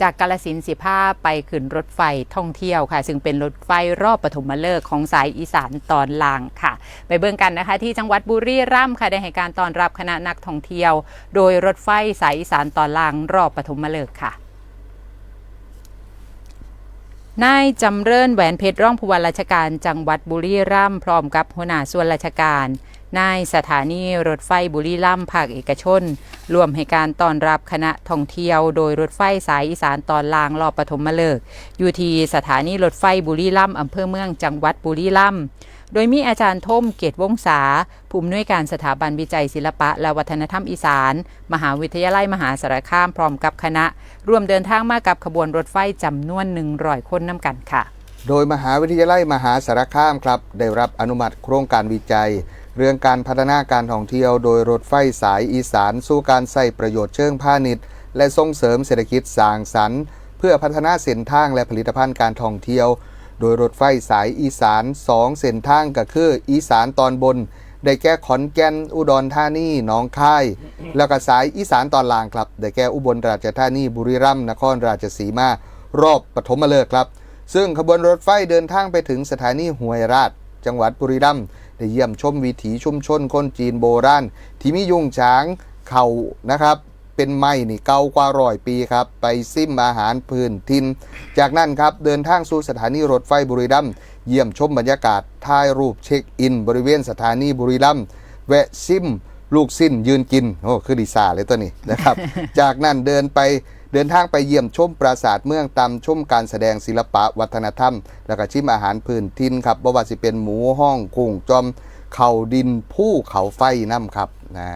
จากกาลสินสิผ้าไปขึ้นรถไฟท่องเที่ยวค่ะ ซึ่งเป็นรถไฟรอบปฐมฤกษ์ของสายอีสานตอนล่างค่ะ ไปเบิ่งกันนะคะ ที่จังหวัดบุรีรัมย์ค่ะได้ให้การต้อนรับคณะนักท่องเที่ยว โดยรถไฟสายอีสานตอนล่างรอบปฐมฤกษ์ค่ะนายจำเริญแหวนเพชรร่องผู้ว่าราชการจังหวัดบุรีรัมย์พร้อมกับหัวหน้าส่วนราชการ นายสถานีรถไฟบุรีรัมย์ภาคเอกชนรวมให้การต้อนรับคณะท่องเที่ยว โดยรถไฟสายอีสานตอนล่างรอบปฐมฤกษ์อยู่ที่สถานีรถไฟบุรีรัมย์อำเภอเมืองจังหวัดบุรีรัมย์โดยมีอาจารย์ทมเกตวงศาผู้อำนวยการสถาบันวิจัยศิลปะ และวัฒนธรรมอีสาน มหาวิทยาลัยมหาสารคามพร้อมกับคณะ ร่วมเดินทางมากับขบวนรถไฟจำนวน100คนน้ำกันค่ะ โดยมหาวิทยาลัยมหาสารคามครับ ได้รับอนุมัติโครงการวิจัย เรื่องการพัฒนาการท่องเที่ยวโดยรถไฟสายอีสาน สู่การใส่ประโยชน์เชิงพาณิชย์ และส่งเสริมเศรษฐกิจสร้างสรรค์ เพื่อพัฒนาเส้นทางและผลิตภัณฑ์การท่องเที่ยว โดยรถไฟสายอีสาน 2 เส้นทางก็คืออีสานตอนบน ได้แก่ขอนแก่น อุดรธานีหนองคาย แล้วก็สายอีสานตอนล่างครับ ได้แก่อุบลราชธานีบุรีรัมย์นครราชสีมารอบปฐมฤกษ์ครับ ซึ่งขบวนรถไฟเดินทางไปถึงสถานีห้วยราช จังหวัดบุรีรัมย์ได้เยี่ยมชมวิถีชุมชนคนจีนโบราณที่มียุงช้างเขานะครับ เป็นไม้นี่เก่ากว่าร้อยปีครับ ไปซิมอาหารพื้นทิน จากนั้นครับเดินทางสู่สถานีรถไฟบุรีรัมย์เยี่ยมชมบรรยากาศถ่ายรูปเช็คอิน บริเวณสถานีบุรีรัมย์แวะซิมลูกสิ้นยืนกินโอ้คือดีซาเลยตัวนี้นะครับ จากนั้นเดินไป เดินทางไปเยี่ยมชมปราสาทเมืองตำชมการแสดงศิลปะวัฒนธรรม แล้วก็ชิมอาหารพื้นทินครับบ่ว่าสิเป็นหมูห้องกุ้งจอม เข่าดินผู้เขาไฟน้ำครับนะ